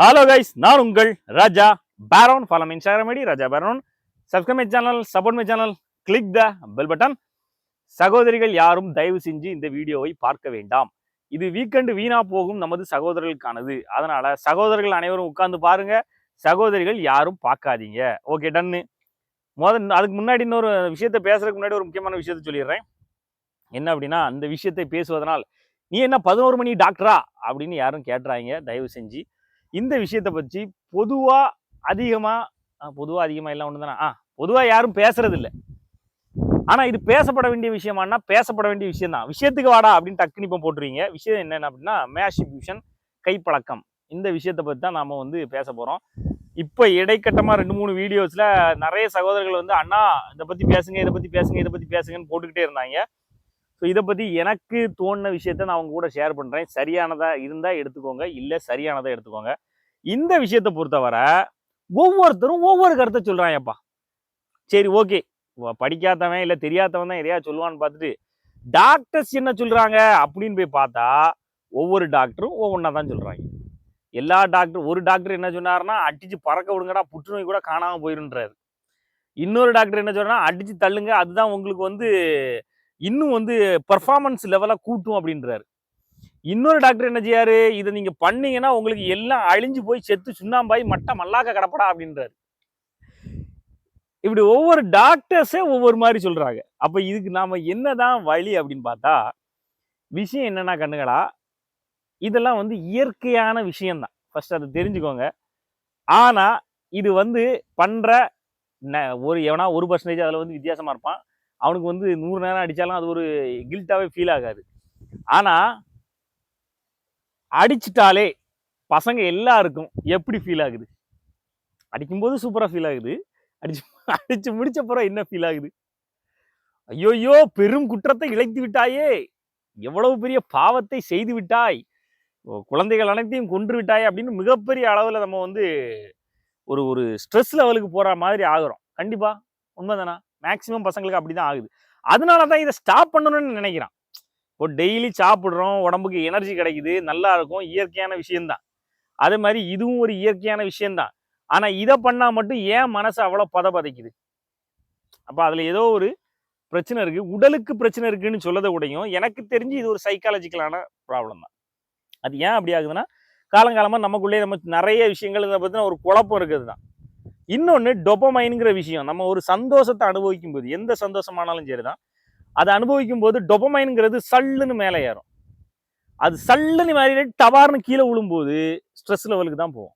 Hello guys நான் உங்கள் Raja Beron follow my Instagram ID Raja Beron subscribe my channel support my channel click the bell button சகோதரிகள் யாரும் தயவு செஞ்சு இந்த வீடியோவை பார்க்க வேண்டாம். இது வீக்கெண்டு வீணா போகும் நமது சகோதரர்களுக்கானது. அதனால சகோதரர்கள் அனைவரும் உட்கார்ந்து பாருங்க. சகோதரிகள் யாரும் பார்க்காதீங்க. ஓகே டன்னு முதல் அதுக்கு முன்னாடி இன்னொரு விஷயத்த பேசுறதுக்கு முன்னாடி ஒரு முக்கியமான விஷயத்த சொல்லிடுறேன். என்ன அப்படின்னா அந்த விஷயத்தை பேசுவதனால் நீ என்ன பதினோரு மணி டாக்டரா அப்படின்னு யாரும் கேட்டுறாங்க தயவு செஞ்சு இந்த விஷயத்தை பற்றி பொதுவாக அதிகமாக பொதுவாக அதிகமாக எல்லாம் ஒன்று தானே ஆ பொதுவாக யாரும் பேசுறது இல்லை ஆனால் இது பேசப்பட வேண்டிய விஷயமானா பேசப்பட வேண்டிய விஷயம் தான் விஷயத்துக்கு வாடா அப்படின்னு டக்குனு இப்போ போட்டுருவீங்க. விஷயம் என்னென்ன அப்படின்னா மேஷிபியூஷன் கைப்பழக்கம். இந்த விஷயத்தை பற்றி தான் நாம் வந்து பேச போகிறோம் இப்போ இடைக்கட்டமாக ரெண்டு மூணு வீடியோஸில் நிறைய சகோதரர்கள் வந்து அண்ணா இதை பற்றி பேசுங்க இதை பற்றி பேசுங்க இதை பற்றி பேசுங்கன்னு போட்டுக்கிட்டே இருந்தாங்க. ஸோ இதை பற்றி எனக்கு தோணுன விஷயத்த நான் அவங்க கூட ஷேர் பண்ணுறேன் சரியானதாக இருந்தால் எடுத்துக்கோங்க. இல்லை சரியானதை எடுத்துக்கோங்க. இந்த விஷயத்தை பொறுத்தவரை ஒவ்வொருத்தரும் ஒவ்வொரு கருத்தை சொல்கிறாங்கப்பா சரி ஓகே படிக்காதவன் இல்லை தெரியாதவன் தான் எதையா சொல்லுவான்னு பார்த்துட்டு டாக்டர்ஸ் என்ன சொல்கிறாங்க அப்படின்னு போய் பார்த்தா ஒவ்வொரு டாக்டரும் ஒவ்வொன்றா தான் சொல்கிறாங்க எல்லா டாக்டர் ஒரு டாக்டர் என்ன சொன்னார்னா அடிச்சு பறக்க விடுங்கடா புற்றுநோய் கூட காணாமல் போயிருன்றாரு. இன்னொரு டாக்டர் என்ன சொல்றாருன்னா அடிச்சு தள்ளுங்க அதுதான் உங்களுக்கு வந்து இன்னும் வந்து பர்ஃபார்மன்ஸ் லெவலாக கூட்டும் அப்படின்றாரு. இன்னொரு டாக்டர் என்ன செய்யாரு? இதை நீங்கள் பண்ணீங்கன்னா உங்களுக்கு எல்லாம் அழிஞ்சு போய் செத்து சுண்ணாம்பாய் மட்டை மல்லாக்க கடப்படா அப்படின்றாரு. இப்படி ஒவ்வொரு டாக்டர்ஸே ஒவ்வொரு மாதிரி சொல்கிறாங்க அப்போ இதுக்கு நாம என்னதான் வழி அப்படின்னு பார்த்தா விஷயம் என்னென்னா கண்ணுகளா இதெல்லாம் வந்து இயற்கையான விஷயம்தான். ஃபஸ்ட் அதை தெரிஞ்சுக்கோங்க. ஆனால் இது வந்து பண்ணுற ந- ஒரு எவனா ஒரு பர்சன்டேஜ் அதில் வந்து வித்தியாசமாக இருப்பான். அவனுக்கு வந்து நூறு நேரம் அடித்தாலும் அது ஒரு கில்ட்டாகவே ஃபீல் ஆகாது. ஆனால் அடிச்சிட்டாலே பசங்க எல்லாருக்கும் எப்படி ஃபீல் ஆகுது? அடிக்கும்போது சூப்பராக ஃபீல் ஆகுது. அடிச்சு அடித்து முடித்த பிறகு என்ன ஃபீல் ஆகுது? ஐயோயோ பெரும் குற்றத்தை இழைத்து விட்டாயே. எவ்வளவு பெரிய பாவத்தை செய்து விட்டாய். குழந்தைகள் அனைத்தையும் கொன்று விட்டாய் அப்படின்னு மிகப்பெரிய அளவில் நம்ம வந்து ஒரு ஒரு ஸ்ட்ரெஸ் லெவலுக்கு போகிற மாதிரி ஆகிறோம். கண்டிப்பாக உண்மைதானா? மேக்ஸிமம் பசங்களுக்கு அப்படி தான் ஆகுது. அதனால தான் இதை ஸ்டாப் பண்ணணும்னு நினைக்கிறான். இப்போ டெய்லி சாப்பிட்றோம் உடம்புக்கு எனர்ஜி கிடைக்குது நல்லா இருக்கும் இயற்கையான விஷயம்தான். அதே மாதிரி இதுவும் ஒரு இயற்கையான விஷயம்தான். ஆனால் இதை பண்ணால் மட்டும் ஏன் மனசு அவ்வளோ பத பதைக்குது அப்போ அதில் ஏதோ ஒரு பிரச்சனை இருக்குது உடலுக்கு பிரச்சனை இருக்குன்னு சொல்லதை உடையும் எனக்கு தெரிஞ்சு இது ஒரு சைக்காலஜிக்கலான ப்ராப்ளம் தான். அது ஏன் அப்படி ஆகுதுன்னா காலங்காலமாக நமக்குள்ளேயே நம்ம நிறைய விஷயங்கள் இதை பத்தின ஒரு குழப்பம் இருக்குது தான். இன்னொன்று டொபமைனுங்கிற விஷயம். நம்ம ஒரு சந்தோஷத்தை அனுபவிக்கும் போது எந்த சந்தோஷமானாலும் சரிதான். அதை அனுபவிக்கும் போது டொபமைனுங்கிறது சல்லுன்னு மேலே ஏறும். அது சல்லுன்னு மாதிரி டவார்னு கீழே விழும்போது ஸ்ட்ரெஸ் லெவலுக்கு தான் போகும்.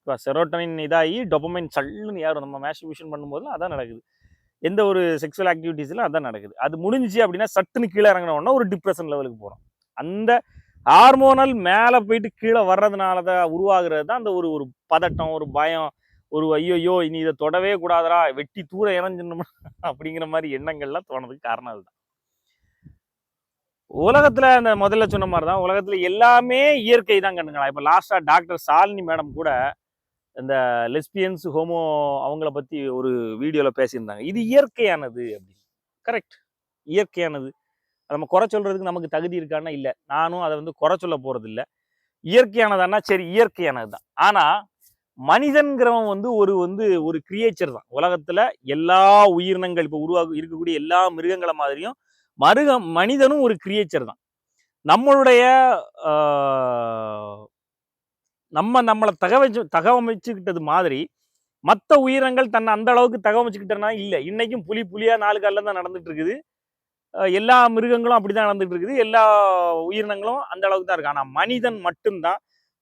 இப்போ செரோட்டனின் இதாகி டொபமைன் சல்லுன்னு ஏறும். நம்ம மேஸ்டிபியூஷன் பண்ணும்போது அதான் நடக்குது. எந்த ஒரு செக்ஸுவல் ஆக்டிவிட்டீஸில் அதான் நடக்குது. அது முடிஞ்சுச்சு அப்படின்னா சட்டுன்னு கீழே இறங்கின உடனே ஒரு டிப்ரெஷன் லெவலுக்கு போகிறோம் அந்த ஹார்மோனல் மேலே போயிட்டு கீழே வர்றதுனால தான் உருவாகிறது தான் அந்த ஒரு ஒரு பதட்டம் ஒரு பயம் ஒரு ஐயோயோ இனி இதை தொடவே கூடாதரா வெட்டி தூர இறஞ்சிடணும் அப்படிங்கிற மாதிரி எண்ணங்கள்லாம் தோணதுக்கு காரணம் அதுதான். உலகத்துல அந்த முதல்ல சொன்ன மாதிரி தான் உலகத்துல எல்லாமே இயற்கை தான் கண்டுங்களா இப்போ லாஸ்டா டாக்டர் சாலினி மேடம் கூட இந்த லெஸ்பியன்ஸ் ஹோமோ அவங்கள பத்தி ஒரு வீடியோல பேசியிருந்தாங்க. இது இயற்கையானது அப்படின்னு. கரெக்ட் இயற்கையானது. நம்ம குறை சொல்றதுக்கு நமக்கு தகுதி இருக்கான்னா இல்லை. நானும் அதை வந்து குறை சொல்ல போறது இல்லை இயற்கையானதான்னா சரி இயற்கையானது தான் ஆனால் மனிதன்கிறவன் வந்து ஒரு வந்து ஒரு கிரியேச்சர் தான். உலகத்துல எல்லா உயிரினங்கள் இப்போ உருவாக இருக்கக்கூடிய எல்லா மிருகங்களை மாதிரியும் மருகம் மனிதனும் ஒரு கிரியேச்சர் தான். நம்மளுடைய நம்ம நம்மளை தகவச்சு தகவமைச்சுக்கிட்டது மாதிரி மற்ற உயிரினங்கள் தன்னை அந்த அளவுக்கு தகவமைச்சுக்கிட்டனா இல்லை. இன்னைக்கும் புலி புலியா நாலு காலில் தான் நடந்துட்டு இருக்குது. எல்லா மிருகங்களும் அப்படிதான் நடந்துட்டு இருக்குது. எல்லா உயிரினங்களும் அந்த அளவுக்கு தான் இருக்கு. ஆனால் மனிதன் மட்டும்தான்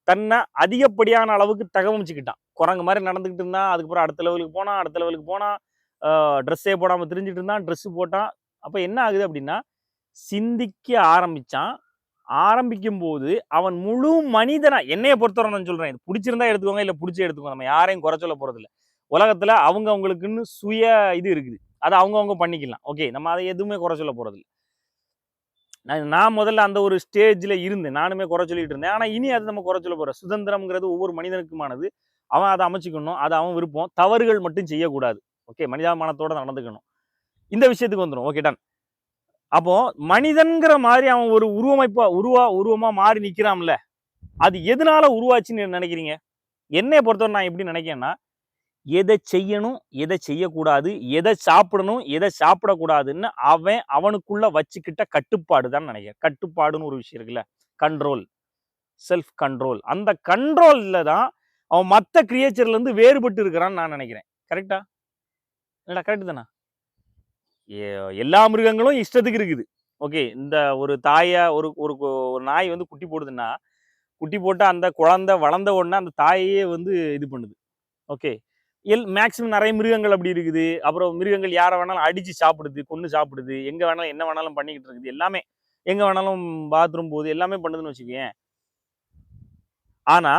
தன்னை அதிகப்படியான அளவுக்கு தகவமிச்சுக்கிட்டான். குரங்கு மாதிரி நடந்துக்கிட்டு இருந்தான். அதுக்கப்புறம் அடுத்த லெவலுக்கு போனான் அடுத்த லெவலுக்கு போனான். ட்ரெஸ்ஸே போடாமல் திரிஞ்சிட்டு இருந்தான் ட்ரெஸ் போட்டான். அப்போ என்ன ஆகுது அப்படின்னா சிந்திக்க ஆரம்பிச்சான். ஆரம்பிக்கும் போது அவன் முழு மனிதனா என்னைய பொறுத்தவரை நான் சொல்றேன் இது பிடிச்சிருந்தா எடுத்துக்கோங்க இல்லை பிடிச்சி எடுத்துக்கோங்க நம்ம யாரையும் குறை சொல்ல போறது இல்லை உலகத்துல அவங்க அவங்களுக்குன்னு சுய இது இருக்குது. அதை அவங்கவுங்க பண்ணிக்கலாம். ஓகே நம்ம அதை எதுவுமே குறை சொல்ல போறது நான் நான் முதல்ல அந்த ஒரு ஸ்டேஜில் இருந்தேன். நானுமே குறை சொல்லிட்டு இருந்தேன். ஆனால் இனி அது நம்ம குறை சொல்ல போகிறோம் சுதந்திரம்ங்கிறது ஒவ்வொரு மனிதனுக்குமானது. அவன் அதை அமைச்சிக்கணும் அது அவன் விருப்பம். தவறுகள் மட்டும் செய்யக்கூடாது. ஓகே? மனிதாபிமானத்தோட நடந்துக்கணும். இந்த விஷயத்துக்கு வந்துடும் ஓகே? டன் அப்போ மனிதன்கிற மாதிரி அவன் ஒரு உருவமைப்பா உருவா உருவமா மாறி நிற்கிறான்ல அது எதனால உருவாச்சுன்னு நினைக்கிறீங்க? என்னைய பொறுத்தவரை நான் எப்படி நினைக்கிறேன்னா எதை செய்யணும் எதை செய்யக்கூடாது எதை சாப்பிடணும் எதை சாப்பிடக்கூடாதுன்னு அவன் அவனுக்குள்ள வச்சுக்கிட்ட கட்டுப்பாடு தான் நினைக்கிறேன். கட்டுப்பாடுன்னு ஒரு விஷயம் இருக்குல்ல கண்ட்ரோல் செல்ஃப் கண்ட்ரோல் அந்த கண்ட்ரோலில் தான் அவன் மற்ற கிரியேச்சர்லேருந்து வேறுபட்டு இருக்கிறான்னு நான் நினைக்கிறேன். கரெக்டா இல்லடா கரெக்டு தானே? எல்லா மிருகங்களும் இஷ்டத்துக்கு இருக்குது. ஓகே இந்த ஒரு தாயை ஒரு ஒரு நாய் வந்து குட்டி போடுதுன்னா குட்டி போட்டால் அந்த குழந்தை வளர்ந்த உடனே அந்த தாயையே வந்து இது பண்ணுது. ஓகே எல் மேக்ஸிமம் நிறைய மிருகங்கள் அப்படி இருக்குது. அப்புறம் மிருகங்கள் யாரை வேணாலும் அடிச்சு சாப்பிடுது கொண்டு சாப்பிடுது. எங்கே வேணாலும் என்ன வேணாலும் பண்ணிக்கிட்டு இருக்குது. எல்லாமே எங்கே வேணாலும் பாத்ரூம் போகுது. எல்லாமே பண்ணுதுன்னு வச்சுக்கோங்க ஆனா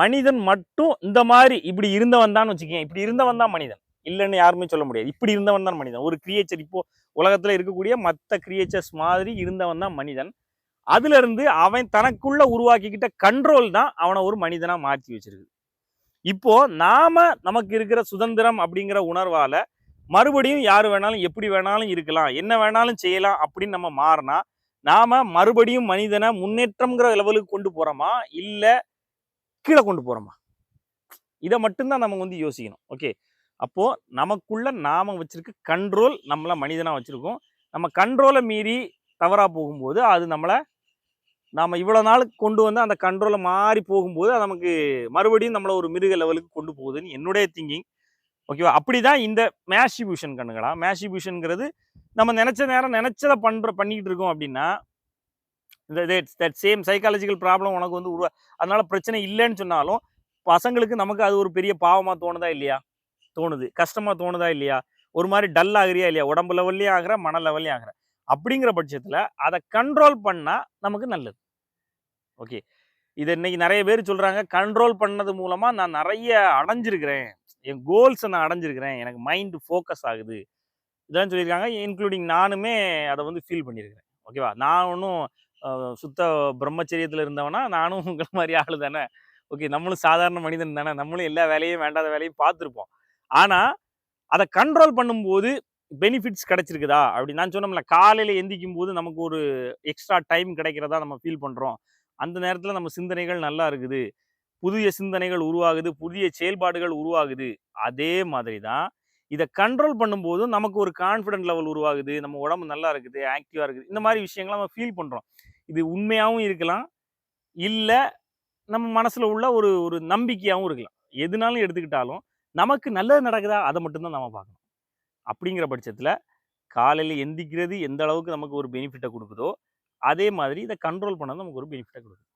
மனிதன் மட்டும் இந்த மாதிரி இப்படி இருந்தவன் தான் வச்சுக்கேன் இப்படி இருந்தவன் தான் மனிதன். இல்லைன்னு யாருமே சொல்ல முடியாது. இப்படி இருந்தவன் தான் மனிதன். ஒரு கிரியேச்சர் இப்போ உலகத்துல இருக்கக்கூடிய மற்ற கிரியேச்சர்ஸ் மாதிரி இருந்தவன் தான் மனிதன். அதுலேருந்து அவன் தனக்குள்ள உருவாக்கிக்கிட்ட கண்ட்ரோல் தான் அவனை ஒரு மனிதனாக மாற்றி வச்சிருக்கு. இப்போ நாம நமக்கு இருக்கிற சுதந்திரம் அப்படிங்கிற உணர்வால மறுபடியும் யாரு வேணாலும் எப்படி வேணாலும் இருக்கலாம் என்ன வேணாலும் செய்யலாம் அப்படின்னு நம்ம மாறினா நாம மறுபடியும் மனிதனை முன்னேற்றம்ங்கிற லெவலுக்கு கொண்டு போறோமா இல்ல கீழே கொண்டு போறோமா? இதை மட்டும்தான் நம்ம வந்து யோசிக்கணும் ஓகே அப்போ நமக்குள்ள நாம வச்சிருக்க கண்ட்ரோல் நம்மள மனிதனா வச்சிருக்கோம். நம்ம கண்ட்ரோலை மீறி தவறா போகும்போது அது நம்மளை நாம் இவ்வளோ நாள் கொண்டு வந்து அந்த கண்ட்ரோலை மாறி போகும்போது அது நமக்கு மறுபடியும் நம்மளை ஒரு மிருக லெவலுக்கு கொண்டு போகுதுன்னு என்னுடைய திங்கிங் ஓகேவா அப்படிதான் இந்த மேஷிபியூஷன் கண்ணுங்களா? மேஷிபியூஷன்ங்கிறது நம்ம நினச்ச நேரம் நினச்சதை பண்ற பண்ணிக்கிட்டு இருக்கோம் அப்படின்னா இந்த தட் சேம் சைக்காலஜிக்கல் ப்ராப்ளம் உனக்கு வந்து உருவா அதனால் பிரச்சனை இல்லைன்னு சொன்னாலும் பசங்களுக்கு நமக்கு அது ஒரு பெரிய பாவமாக தோணுதா இல்லையா? தோணுது. கஷ்டமாக தோணுதா இல்லையா? ஒரு மாதிரி டல் ஆகிறியா இல்லையா? உடம்பு லெவல்லையும் ஆகிற மன லெவல்லையும் ஆகிற. அப்படிங்கிற பட்சத்தில் அதை கண்ட்ரோல் பண்ணால் நமக்கு நல்லது. ஓகே. இது இன்னைக்கு நிறைய பேர் சொல்கிறாங்க கண்ட்ரோல் பண்ணது மூலமாக நான் நிறைய அடைஞ்சிருக்கிறேன். என் கோல்ஸை நான் அடைஞ்சிருக்கிறேன். எனக்கு மைண்ட் ஃபோக்கஸ் ஆகுது. இதெல்லாம் சொல்லியிருக்காங்க. இன்க்ளூடிங் நானுமே அதை வந்து ஃபீல் பண்ணியிருக்கிறேன். ஓகேவா? நான் ஒன்றும் சுத்த பிரம்மச்சரியத்தில் இருந்தவனா நானும் உங்களை மாதிரி ஆள் தானே. ஓகே நம்மளும் சாதாரண மனிதன் தானே. நம்மளும் எல்லா வேலையும் வேண்டாத வேலையும் பார்த்துருப்போம். ஆனால் அதை கண்ட்ரோல் பண்ணும்போது பெனிஃபிட்ஸ் கிடைச்சிருக்குதா? அப்படி நான் சொன்னோம்ல காலையில் எந்திக்கும் போது நமக்கு ஒரு எக்ஸ்ட்ரா டைம் கிடைக்கிறதா நம்ம ஃபீல் பண்ணுறோம் அந்த நேரத்தில் நம்ம சிந்தனைகள் நல்லா இருக்குது. புதிய சிந்தனைகள் உருவாகுது. புதிய செயல்பாடுகள் உருவாகுது. அதே மாதிரி தான் இதை கண்ட்ரோல் பண்ணும்போது நமக்கு ஒரு கான்ஃபிடென்ட் லெவல் உருவாகுது. நம்ம உடம்பு நல்லா இருக்குது ஆக்டிவாக இருக்குது. இந்த மாதிரி விஷயங்களை நம்ம ஃபீல் பண்ணுறோம் இது உண்மையாகவும் இருக்கலாம். இல்லை நம்ம மனசில் உள்ள ஒரு ஒரு நம்பிக்கையாகவும் இருக்கலாம். எதுனாலும் எடுத்துக்கிட்டாலும் நமக்கு நல்லது நடக்குதா? அதை மட்டும்தான் நம்ம பார்க்கணும். அப்படிங்கிற பட்சத்தில் காலையில் எந்திக்கிறது எந்த அளவுக்கு நமக்கு ஒரு பெனிஃபிட்டை கொடுக்குதோ அதே மாதிரி இதை கண்ட்ரோல் பண்ணது நமக்கு ஒரு பெனிஃபிட்டை கொடுக்குது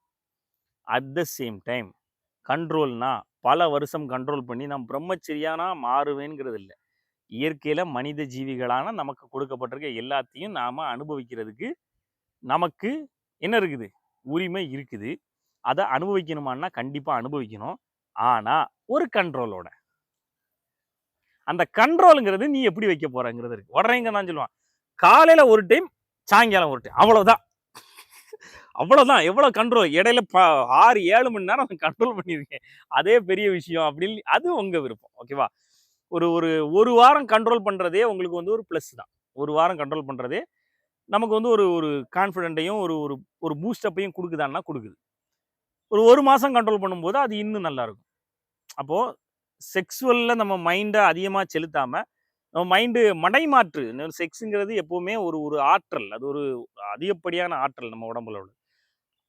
அட் த சேம் டைம் கண்ட்ரோல்னா பல வருஷம் கண்ட்ரோல் பண்ணி நான் பிரம்மச்சரியானா மாறுவேங்கிறது இல்லை. இயற்கையில் மனித ஜீவிகளான நமக்கு கொடுக்கப்பட்டிருக்க எல்லாத்தையும் நாம் அனுபவிக்கிறதுக்கு நமக்கு என்ன இருக்குது? உரிமை இருக்குது. அதை அனுபவிக்கணுமான்னா கண்டிப்பாக அனுபவிக்கணும். ஆனால் ஒரு கண்ட்ரோலோட அந்த கண்ட்ரோலுங்கிறது நீ எப்படி வைக்க போறங்கிறது இருக்கு. உடனேங்க நான் சொல்லுவான். காலையில் ஒரு டைம் சாயங்காலம் ஒரு டைம் அவ்வளோதான் அவ்வளோதான் எவ்வளோ கண்ட்ரோல் இடையில ப ஆறு ஏழு மணி நேரம் கண்ட்ரோல் பண்ணியிருக்கேன் அதே பெரிய விஷயம் அப்படின்னு அது உங்கள் விருப்பம். ஓகேவா ஒரு ஒரு ஒரு வாரம் கண்ட்ரோல் பண்ணுறதே உங்களுக்கு வந்து ஒரு ப்ளஸ் தான். ஒரு வாரம் கண்ட்ரோல் பண்ணுறதே நமக்கு வந்து ஒரு ஒரு கான்ஃபிடென்ட்டையும் ஒரு ஒரு ஒரு பூஸ்டப்பையும் கொடுக்குதான்னா கொடுக்குது. ஒரு ஒரு மாதம் கண்ட்ரோல் பண்ணும்போது அது இன்னும் நல்லா இருக்கும். அப்போது செக்ஸுவலில் நம்ம மைண்டை அதிகமாக செலுத்தாமல் நம்ம மைண்டு மடைமாற்று செக்ஸுங்கிறது எப்போவுமே ஒரு ஒரு ஆற்றல். அது ஒரு அதிகப்படியான ஆற்றல் நம்ம உடம்புல உள்ளது.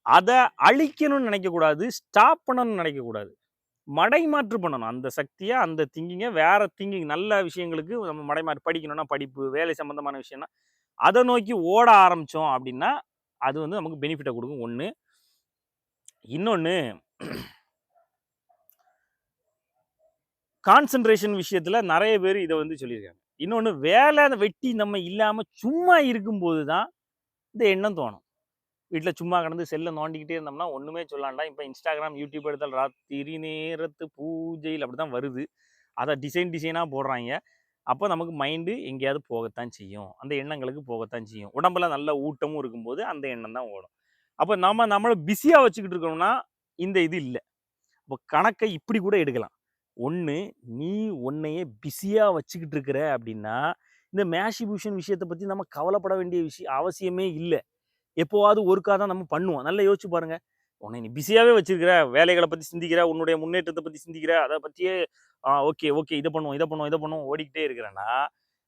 அதை அழிக்கணும்னு நினைக்கக்கூடாது ஸ்டாப் பண்ணணும்னு நினைக்கக்கூடாது. மடைமாற்று பண்ணணும். அந்த சக்தியை அந்த திங்கிங்கை வேற திங்கிங் நல்ல விஷயங்களுக்கு நம்ம மடைமாற்று படிக்கணும்னா படிப்பு வேலை சம்மந்தமான விஷயம்னா அதை நோக்கி ஓட ஆரம்பித்தோம் அப்படின்னா அது வந்து நமக்கு பெனிஃபிட்டை கொடுக்கும். ஒன்று இன்னொன்று கான்சென்ட்ரேஷன் விஷயத்தில் நிறைய பேர் இதை வந்து சொல்லியிருக்காங்க. இன்னொன்று வேலை வெட்டி நம்ம இல்லாமல் சும்மா இருக்கும்போது தான் இந்த எண்ணம் தோணும். வீட்டில் சும்மா கிடந்து செல்லை நோண்டிக்கிட்டே இருந்தோம்னா ஒன்றுமே சொல்லாண்டா இப்போ இன்ஸ்டாகிராம் யூடியூப் எடுத்தால் ராத்திரி நேரத்து பூஜையில் அப்படி தான் வருது. அதை டிசைன் டிசைனாக போடுறாங்க. அப்போ நமக்கு மைண்டு எங்கேயாவது போகத்தான் செய்யும். அந்த எண்ணங்களுக்கு போகத்தான் செய்யும். உடம்புல நல்ல ஊட்டமும் இருக்கும்போது அந்த எண்ணம் தான் ஓடும். அப்போ நம்ம நம்மளை பிஸியாக வச்சுக்கிட்டு இருக்கோம்னா இந்த இது இல்லை. அப்போ கணக்கை இப்படி கூட எடுக்கலாம். ஒன்று நீ உன்னையே பிஸியாக வச்சுக்கிட்டு இருக்கிற அப்படின்னா இந்த மேஷிபியூஷன் விஷயத்தை பற்றி நம்ம கவலைப்பட வேண்டிய விஷயம் அவசியமே இல்லை. எப்போவாவது ஒருக்கா தான் நம்ம பண்ணுவோம். நல்லா யோசிச்சு பாருங்க. உன்னை நீ பிஸியாகவே வச்சிருக்கிற? வேலைகளை பற்றி சிந்திக்கிற? உன்னுடைய முன்னேற்றத்தை பற்றி சிந்திக்கிற? அதை பற்றியே ஓகே ஓகே இதை பண்ணுவோம் இதை பண்ணுவோம் இதை பண்ணுவோம் ஓடிக்கிட்டே இருக்கிறேன்னா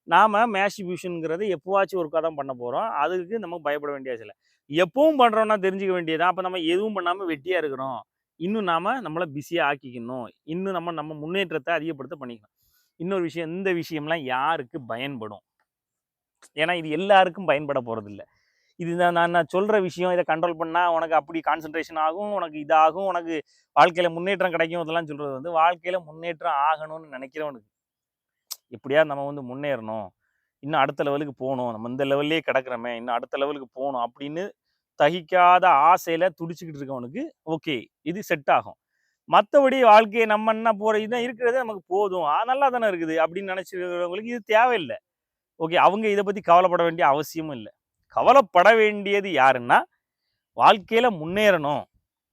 நாம் மேஷிபியூஷனுங்கிறது எப்போவாச்சும் ஒருக்கா தான் பண்ண போகிறோம் அதுக்கு நம்ம பயப்பட வேண்டிய அவசியம் இல்லை. எப்பவும் பண்ணுறோம்னா தெரிஞ்சுக்க வேண்டியது அப்போ நம்ம எதுவும் பண்ணாமல் வெட்டியாக இருக்கிறோம். இன்னும் நாம் நம்மளை பிஸியாக ஆக்கிக்கணும். இன்னும் நம்ம நம்ம முன்னேற்றத்தை அதிகப்படுத்த பண்ணிக்கணும். இன்னொரு விஷயம் இந்த விஷயம்லாம் யாருக்கு பயன்படும்? ஏன்னா இது எல்லாருக்கும் பயன்பட போகிறதில்ல இது நான் நான் சொல்கிற விஷயம் இதை கண்ட்ரோல் பண்ணால் உனக்கு அப்படி கான்சன்ட்ரேஷன் ஆகும் உனக்கு இதாகும் உனக்கு வாழ்க்கையில் முன்னேற்றம் கிடைக்கும் இதெல்லாம் சொல்கிறது வந்து வாழ்க்கையில் முன்னேற்றம் ஆகணும்னு நினைக்கிறவனுக்கு. எப்படியா நம்ம வந்து முன்னேறணும். இன்னும் அடுத்த லெவலுக்கு போகணும். நம்ம இந்த லெவல்லே கிடக்குறோமே இன்னும் அடுத்த லெவலுக்கு போகணும் அப்படின்னு தகிக்காத ஆசையில் துடிச்சுக்கிட்டு இருக்கவனுக்கு ஓகே இது செட் ஆகும். மற்றபடி வாழ்க்கையை நம்ம என்ன போகிற இதுதான் இருக்கிறது நமக்கு போதும். நல்லா தானே இருக்குது அப்படின்னு நினச்சிருக்கிறவங்களுக்கு இது தேவையில்லை. ஓகே அவங்க இதை பற்றி கவலைப்பட வேண்டிய அவசியமும் இல்லை. கவலைப்பட வேண்டியது யாருன்னா வாழ்க்கையில் முன்னேறணும்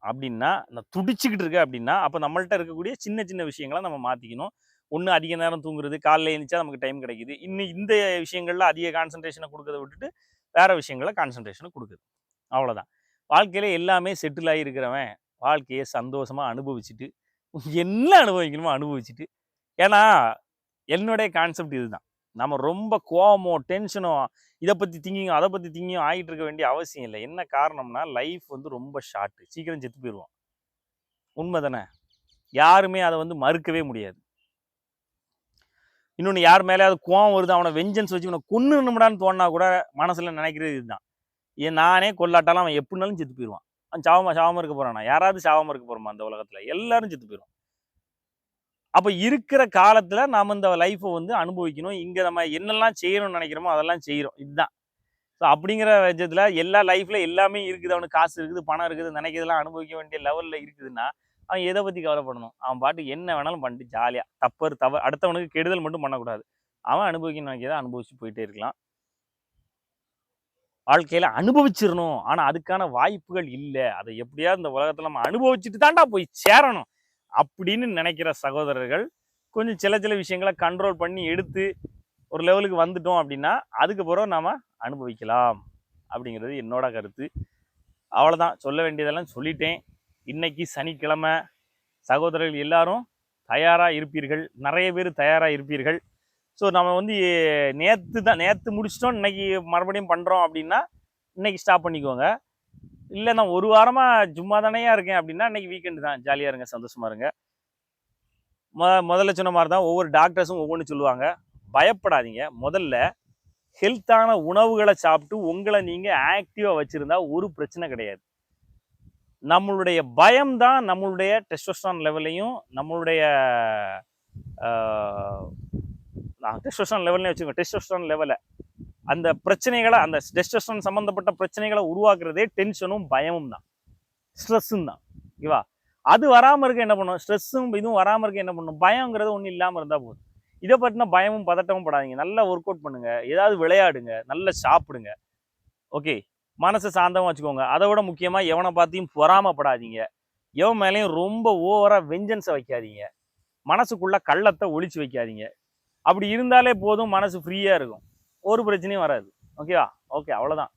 அப்படின்னா நான் துடிச்சுக்கிட்டு இருக்கேன் அப்படின்னா அப்போ நம்மள்ட்ட இருக்கக்கூடிய சின்ன சின்ன விஷயங்களை நம்ம மாற்றிக்கணும் ஒன்று அதிக நேரம் தூங்குறது காலைல எழுந்திரிச்சா நமக்கு டைம் கிடைக்குது. இன்னும் இந்த விஷயங்களில் அதிக கான்சன்ட்ரேஷனை கொடுக்கறத விட்டுட்டு வேறு விஷயங்களை கான்சன்ட்ரேஷனை கொடுக்குது. அவ்வளோதான் வாழ்க்கையில் எல்லாமே செட்டில் ஆகியிருக்கிறவன் வாழ்க்கையை சந்தோஷமாக அனுபவிச்சுட்டு என்ன அனுபவிக்கணுமோ அனுபவிச்சுட்டு ஏன்னா என்னுடைய கான்செப்ட் இதுதான். நம்ம ரொம்ப கோவமோ டென்ஷனோ இதை பற்றி திங்கியும் அதை பற்றி திங்கியும் ஆகிட்டு இருக்க வேண்டிய அவசியம் இல்லை. என்ன காரணம்னா லைஃப் வந்து ரொம்ப ஷார்ட்டு சீக்கிரம் செத்து போயிடுவோம் உண்மை தானே யாருமே அதை வந்து மறுக்கவே முடியாது. இன்னொன்று யார் மேலேயாவது கோவம் வருது அவனை வெஞ்சன்ஸ் வச்சு இவனை கொன்னுணும்டான்னு தோணுனா கூட மனசில் நினைக்கிறது இதுதான். ஏன் நானே கொல்லாட்டாலும் அவன் எப்படினாலும் செத்து போயிடுவான் அவன் சாவமா சாவமாக இருக்க போகிறானா யாராவது சாவமாக இருக்க போறோமா அந்த உலகத்தில்? எல்லாரும் செத்து போயிடுவான் அப்போ இருக்கிற காலத்தில் நாம் இந்த லைஃப்பை வந்து அனுபவிக்கணும். இங்கே நம்ம என்னெல்லாம் செய்யணும்னு நினைக்கிறோமோ அதெல்லாம் செய்கிறோம் இதுதான். ஸோ அப்படிங்கிற பட்சத்தில் எல்லா லைஃப்பில் எல்லாமே இருக்குது. அவனுக்கு காசு இருக்குது பணம் இருக்குது நினைக்கிறதெல்லாம் அனுபவிக்க வேண்டிய லெவலில் இருக்குதுன்னா அவன் எதை பத்தி கவலைப்படணும்? அவன் பாட்டுக்கு என்ன வேணாலும் பண்ணிட்டு ஜாலியாக தப்பு தவறு அடுத்தவனுக்கு கெடுதல் மட்டும் பண்ணக்கூடாது. அவன் அனுபவிக்க நினைக்கிறத அனுபவிச்சு போயிட்டே இருக்கலாம். வாழ்க்கையில அனுபவிச்சிடணும் ஆனா அதுக்கான வாய்ப்புகள் இல்லை. அதை எப்படியாவது இந்த உலகத்துல நம்ம அனுபவிச்சுட்டு தாண்டா போய் சேரணும். அப்படின்னு நினைக்கிற சகோதரர்கள் கொஞ்சம் சில சில விஷயங்களை கண்ட்ரோல் பண்ணி எடுத்து ஒரு லெவலுக்கு வந்துட்டோம் அப்படின்னா அதுக்கப்புறம் நாம் அனுபவிக்கலாம் அப்படிங்கிறது என்னோட கருத்து. அவ்வளோதான் சொல்ல வேண்டியதெல்லாம் சொல்லிட்டேன். இன்றைக்கி சனிக்கிழமை. சகோதரர்கள் எல்லாரும் தயாராக இருப்பீர்கள். நிறைய பேர் தயாராக இருப்பீர்கள். ஸோ நம்ம வந்து நேற்று தான் நேற்று முடிச்சிட்டோம். இன்றைக்கி மறுபடியும் பண்ணுறோம் அப்படின்னா இன்னைக்கு ஸ்டாப் பண்ணிக்கோங்க. இல்லை நான் ஒரு வாரமாக சும்மா தானேயா இருக்கேன். அப்படின்னா இன்னைக்கு வீக்கெண்டு தான். ஜாலியாக இருங்க சந்தோஷமா இருங்க. மொ முதல்ல சொன்ன மாதிரி தான் ஒவ்வொரு டாக்டர்ஸும் ஒவ்வொன்று சொல்லுவாங்க. பயப்படாதீங்க. முதல்ல ஹெல்த்தான உணவுகளை சாப்பிட்டு உங்களை நீங்கள் ஆக்டிவாக வச்சுருந்தா ஒரு பிரச்சனை கிடையாது. நம்மளுடைய பயம் தான் நம்மளுடைய டெஸ்டோஸ்டான் லெவலையும் நம்மளுடைய டெஸ்டோஸ்டான் லெவல்னே வச்சுக்கோங்க. டெஸ்டோஸ்டான் லெவலை அந்த பிரச்சனைகளை அந்த டெஸ்டஸ்டன் சம்மந்தப்பட்ட பிரச்சனைகளை உருவாக்குறதே டென்ஷனும் பயமும் தான். ஸ்ட்ரெஸ்ஸும் தான். ஓகேவா அது வராமல் இருக்க என்ன பண்ணும்? ஸ்ட்ரெஸ்ஸும் இதுவும் வராமல் இருக்க என்ன பண்ணும்? பயங்கிறது ஒன்றும் இல்லாமல் இருந்தால் போதும். இதை பற்றின பயமும் பதட்டமும் படாதீங்க. நல்லா ஒர்க் அவுட் பண்ணுங்கள் ஏதாவது விளையாடுங்க. நல்லா சாப்பிடுங்க. ஓகே மனசை சாந்தமாக வச்சுக்கோங்க. அதை விட முக்கியமாக எவனை பார்த்தியும் பொறாமப்படாதீங்க. எவன் மேலேயும் ரொம்ப ஓவராக வெஞ்சன்ஸை வைக்காதீங்க. மனசுக்குள்ளே கள்ளத்தை ஒழிச்சு வைக்காதீங்க. அப்படி இருந்தாலே போதும். மனசு ஃப்ரீயாக இருக்கும். ஒரு பிரச்சனையும் வராது. ஓகேவா ஓகே அவ்வளோதான்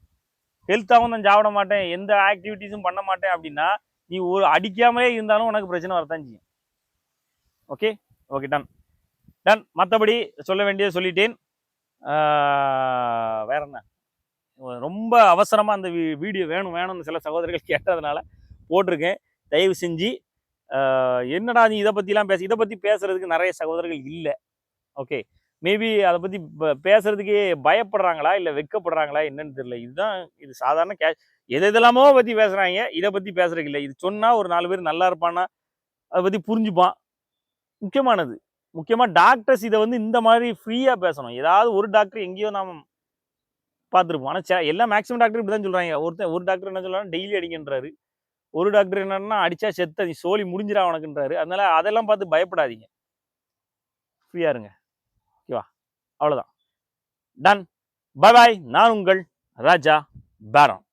ஹெல்த்தாகவும் நான் சாப்பிட மாட்டேன். எந்த ஆக்டிவிட்டீஸும் பண்ண மாட்டேன் அப்படின்னா நீ ஒரு அடிக்காமலே இருந்தாலும் உனக்கு பிரச்சனை வரத்தான் செய்யும். ஓகே ஓகே டன் டன் மற்றபடி சொல்ல வேண்டியதை சொல்லிட்டேன். வேற என்ன? ரொம்ப அவசரமாக அந்த வீ- வீடியோ வேணும் வேணும்னு சில சகோதரர்கள் கேட்டதுனால போட்டிருக்கேன். தயவு செஞ்சு என்னடா நீ இதை பற்றிலாம் பேச இதை பற்றி பேசுறதுக்கு நிறைய சகோதரர்கள் இல்லை. ஓகே மேபி அதை பற்றி பேசுறதுக்கே பயப்படுறாங்களா? இல்லை வெட்கப்படுறாங்களா என்னன்னு தெரியல. இதுதான் இது சாதாரண கே எது எதெல்லாமோ பற்றி பேசுகிறாங்க இதை பற்றி பேசுறதுக்கு இல்லை. இது சொன்னால் ஒரு நாலு பேர் நல்லா இருப்பானா அதை பற்றி புரிஞ்சுப்பான். முக்கியமானது. முக்கியமாக டாக்டர்ஸ் இதை வந்து இந்த மாதிரி ஃப்ரீயாக பேசணும். ஏதாவது ஒரு டாக்டர் எங்கேயோ நாம் பார்த்துருப்போம். ஆனால் எல்லா மேக்ஸிமம் டாக்டர் இப்படி தான் சொல்கிறாங்க ஒருத்தன் ஒரு டாக்டர் என்ன சொல்றாங்க டெய்லி அடிக்கின்றாரு ஒரு டாக்டர் என்னன்னா அடித்தா செத்த நீ சோழி முடிஞ்சிடா உனக்குன்றாரு அதனால் அதெல்லாம் பார்த்து பயப்படாதீங்க. ஃப்ரீயாக இருங்க. அவ்வளோதான் டன் பாய் பாய் நான் உங்கள் ராஜா பேரம்.